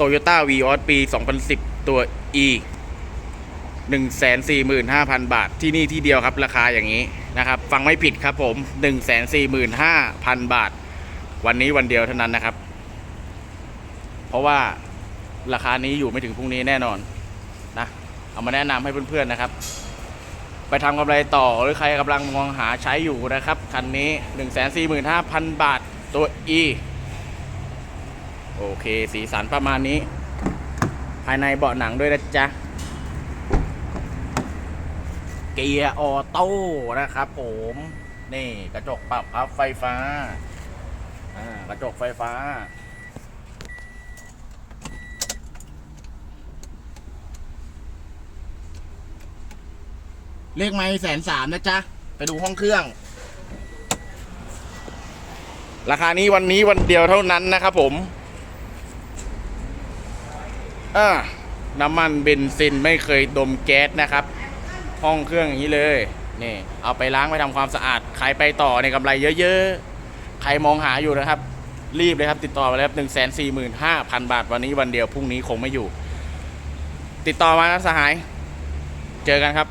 Toyota v ีออปี 2010 ตัว E 145,000 บาทที่นี่ที่เดียวครับ ราคาอย่างนี้นะครับ ฟังไม่ผิดครับผม 145,000 บาท วันนี้วันเดียวเท่านั้นนะครับ เพราะว่าราคานี้อยู่ไม่ถึงพรุ่งนี้แน่นอนนะเอามาแนะนำให้เพื่อนๆนะครับ ไปทำกำไรต่อหรือใครกำลังมองหาใช้อยู่นะครับ คันนี้ 145,000 บาทตัว E โอเค สีสันประมาณนี้ ภายในเบาะหนังด้วยนะจ๊ะ เกียร์ออโต้นะครับผม นี่กระจกปรับพับไฟฟ้า อ่ากระจกไฟฟ้าเลขไม้แสนสามนะจ๊ะ ไปดูห้องเครื่อง ราคานี้วันนี้วันเดียวเท่านั้นนะครับผม อ่าน้ำมันเบนซินไม่เคยดมแก๊สนะครับ ห้องเครื่องอย่างนี้เลยนี่เอาไปล้างไปทำความสะอาดขายไปต่อในกำไรเยอะๆ ใครมองหาอยู่นะครับ รีบเลยครับ ติดต่อมาเลยครับหนึ่งแสนสี่หมื่นห้าพันบาทวันนี้วันเดียวพรุ่งนี้คงไม่อยู่ ติดต่อมานะสหาย เจอกันครับ